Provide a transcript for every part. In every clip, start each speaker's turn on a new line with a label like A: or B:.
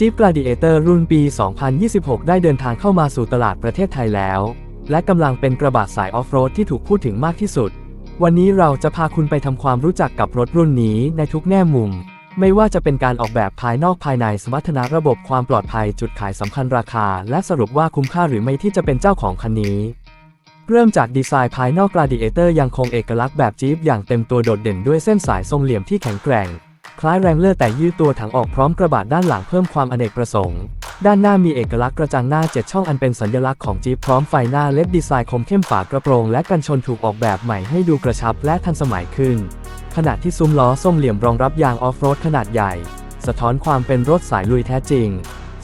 A: Jeep Gladiator รุ่นปี 2026 ได้เดินทางเข้ามาสู่ตลาดประเทศไทยแล้ว และกำลังเป็นกระบะสายออฟโรดที่ถูกพูดถึงมากที่สุด วันนี้เราจะพาคุณไปทำความรู้จักกับรถรุ่นนี้ในทุกแง่มุม ไม่ว่าจะเป็นการออกแบบภายนอกภายในสมรรถนะระบบความปลอดภัยจุดขายสำคัญราคา และสรุปว่าคุ้มค่าหรือไม่ที่จะเป็นเจ้าของคันนี้ เริ่มจากดีไซน์ภายนอก Gladiator ยังคงเอกลักษณ์แบบจี๊ปอย่างเต็มตัวโดดเด่นด้วยเส้นสายทรงเหลี่ยมที่แข็งแกร่ง คล้ายแรงเลอร์แต่ยืดตัวถังออกพร้อมกระบะด้านหลังเพิ่มความอเนกประสงค์ ด้านหน้ามีเอกลักษณ์กระจังหน้า 7 ช่องอันเป็นสัญลักษณ์ของจี๊ปพร้อมไฟหน้าเลดดีไซน์คมเข้มฝากระโปรง และกันชนถูกออกแบบใหม่ให้ดูกระชับและทันสมัยขึ้น ขณะที่ซุ้มล้อส้มเหลี่ยมรองรับยางออฟโรดขนาดใหญ่ สะท้อนความเป็นรถสายลุยแท้จริง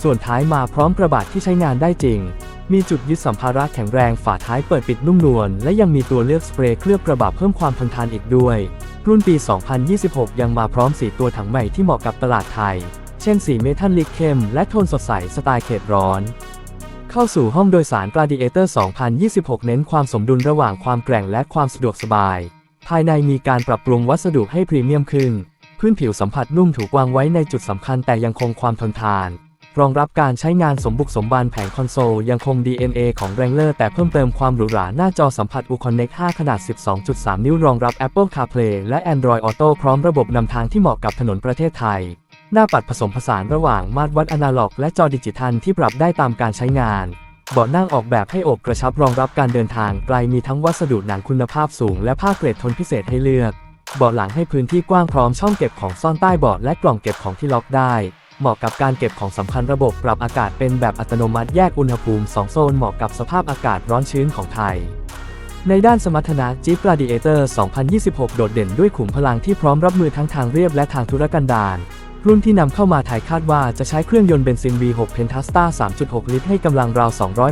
A: ส่วนท้ายมาพร้อมกระบะที่ใช้งานได้จริง มีจุดยึดสัมภาระแข็งแรงฝาท้ายเปิดปิดนุ่มนวลและยังมีตัวเลือกสเปรย์เคลือบกระบะเพิ่มความทนทานอีกด้วย รุ่นปี 2026 ยังมาพร้อมสีตัวถังใหม่ที่เหมาะกับตลาดไทย เช่นสีเมทัลลิกเข้มและโทนสดใสสไตล์เขตร้อน เข้าสู่ห้องโดยสาร Gladiator 2026 เน้นความสมดุลระหว่างความแกร่งและความสะดวกสบาย ภายในมีการปรับปรุงวัสดุให้พรีเมียมขึ้น พื้นผิวสัมผัสนุ่มถูกวางไว้ในจุดสำคัญแต่ยังคงความทนทาน รองรับการใช้งานสมบุกสมบันแผงคอนโซล ยังคง DNA ของ Wrangler แต่เพิ่มเติมความหรูหราหน้าจอสัมผัส Uconnect 5 ขนาด 12.3 นิ้วรองรับ Apple CarPlay และ Android Auto พร้อมระบบนำทางที่เหมาะกับถนนประเทศไทย หน้าปัดผสมผสานระหว่างมาตรวัดอนาล็อก และจอดิจิทัลที่ปรับได้ตามการใช้งานเบาะนั่งออกแบบให้อบกระชับรองรับการเดินทางไกลมีทั้งวัสดุหนังคุณภาพสูง และผ้าเกรดทนพิเศษให้เลือก เบาะหลังให้พื้นที่กว้างพร้อมช่องเก็บของซ่อนใต้เบาะและกล่องเก็บของที่ล็อกได้ เหมาะกับการเก็บของสำคัญระบบปรับอากาศเป็นแบบอัตโนมัติแยกอุณหภูมิ 2 โซนเหมาะกับสภาพอากาศร้อนชื้นของไทย ในด้านสมรรถนะจี e e p Gladiator 2026 โดดเด่นด้วยขุมพลังที่พร้อมรับมือทั้งทางเรียบและทางธุรกันดาร รุ่นที่นำเข้ามาไทยคาดว่าจะใช้เครื่องยนต์เบนซิน V6 Pentastar 3.6 ลิตร ให้กำลังราว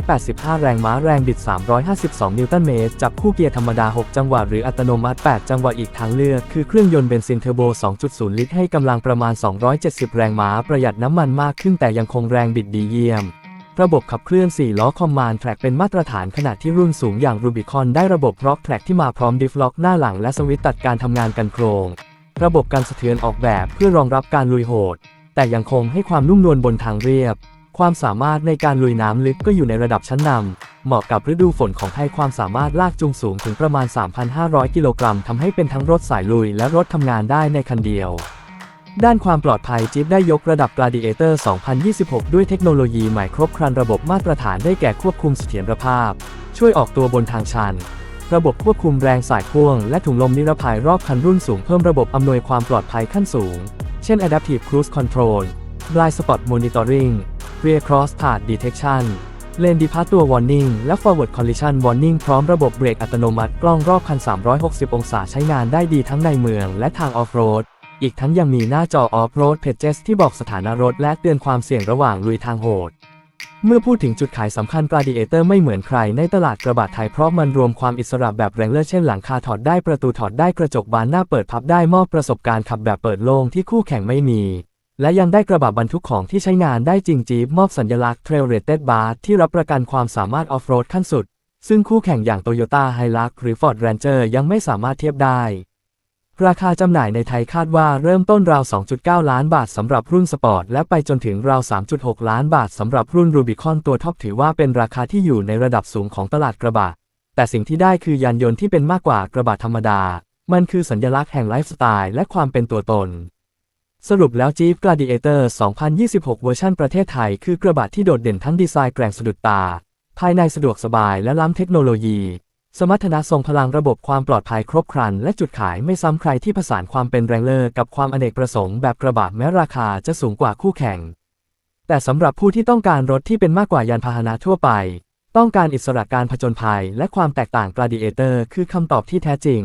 A: 285 แรงม้าแรงบิด 352 นิวตันเมตร จับคู่เกียร์ธรรมดา 6 จังหวะหรืออัตโนมัติ 8 จังหวะอีกทางเลือก คือเครื่องยนต์เบนซินเทอร์โบ 2.0 ลิตร ให้กำลังประมาณ 270 แรงม้า ประหยัดน้ำมันมากขึ้นแต่ยังคงแรงบิดดีเยี่ยมระบบขับเคลื่อน 4 ล้อคอมมานด์แทร็กเป็นมาตรฐานขณะที่รุ่นสูงอย่าง Rubicon ได้ระบบล็อกแทร็กที่มาพร้อมดิฟล็อกหน้าหลังและสวิตช์ตัดการทำงานกันโครง ระบบการสะเทือนออกแบบเพื่อรองรับการลุยโหด แต่ยังคงให้ความนุ่มนวลบนทางเรียบ ความสามารถในการลุยน้ำลึกก็อยู่ในระดับชั้นนำเหมาะกับฤดูฝนของไทยความสามารถลากจูงสูงถึงประมาณ 3,500 กิโลกรัมทำให้เป็นทั้งรถสายลุยและรถทำงานได้ในคันเดียวด้านความปลอดภัยจิ๊บได้ยกระดับ Gladiator 2026 ด้วยเทคโนโลยีใหม่ครบครันระบบมาตรฐานได้แก่ควบคุมเสถียรภาพ ช่วยออกตัวบนทางชัน ระบบควบคุมแรงสายพ่วง และถุงลมนิรภัยรอบคันรุ่นสูงเพิ่มระบบอำนวยความปลอดภัยขั้นสูง เช่น Adaptive Cruise Control Blind Spot Monitoring Rear Cross Path Detection Lane Departure Warning และ Forward Collision Warning พร้อมระบบเบรกอัตโนมัติกล้องรอบคัน 360 องศาใช้งานได้ดีทั้งในเมืองและทางออฟโรด อีกทั้งยังมีหน้าจอ Off-Road Pages ที่บอกสถานะรถและเตือนความเสี่ยงระหว่างลุยทางโหด เมื่อพูดถึงจุดขายสำคัญ Gladiator ไม่เหมือนใครในตลาดกระบะไทยเพราะมันรวมความอิสระแบบแรงเลอร์เช่นหลังคาถอดได้ประตูถอดได้กระจกบานหน้าเปิดพับได้มอบประสบการณ์ขับแบบเปิดโล่งที่คู่แข่งไม่มี และยังได้กระบะบรรทุกของที่ใช้งานได้จริงจีบมอบสัญลักษณ์ Trail Rated Bar ที่รับประกันความสามารถออฟโรดขั้นสุด ซึ่งคู่แข่งอย่าง Toyota Hilux หรือ Ford Ranger ยังไม่สามารถเทียบได้ ราคาจำหน่ายในไทยคาดว่าเริ่มต้นราว 2.9 ล้านบาทสำหรับรุ่นสปอร์ต และไปจนถึงราว 3.6 ล้านบาทสำหรับรุ่น Rubicon ตัวท็อปถือว่าเป็นราคาที่อยู่ในระดับสูงของตลาดกระบะ แต่สิ่งที่ได้คือยานยนต์ที่เป็นมากกว่ากระบะธรรมดา มันคือสัญลักษณ์แห่งไลฟ์สไตล์และความเป็นตัวตน สรุปแล้ว Jeep Gladiator 2026 เวอร์ชันประเทศไทยคือกระบะที่โดดเด่นทั้งดีไซน์แกร่งสะดุดตา ภายในสะดวกสบายและล้ำเทคโนโลยี สมรรถนะทรงพลังระบบความปลอดภัยครบครัน และจุดขายไม่ซ้ำใครที่ผสานความเป็นแรงเลอร์กับความอเนกประสงค์แบบกระบะแม้ราคาจะสูงกว่าคู่แข่ง แต่สำหรับผู้ที่ต้องการรถที่เป็นมากกว่ายานพาหนะทั่วไป ต้องการอิสระการผจญภัย และความแตกต่างกราดิเอเตอร์คือคำตอบที่แท้จริง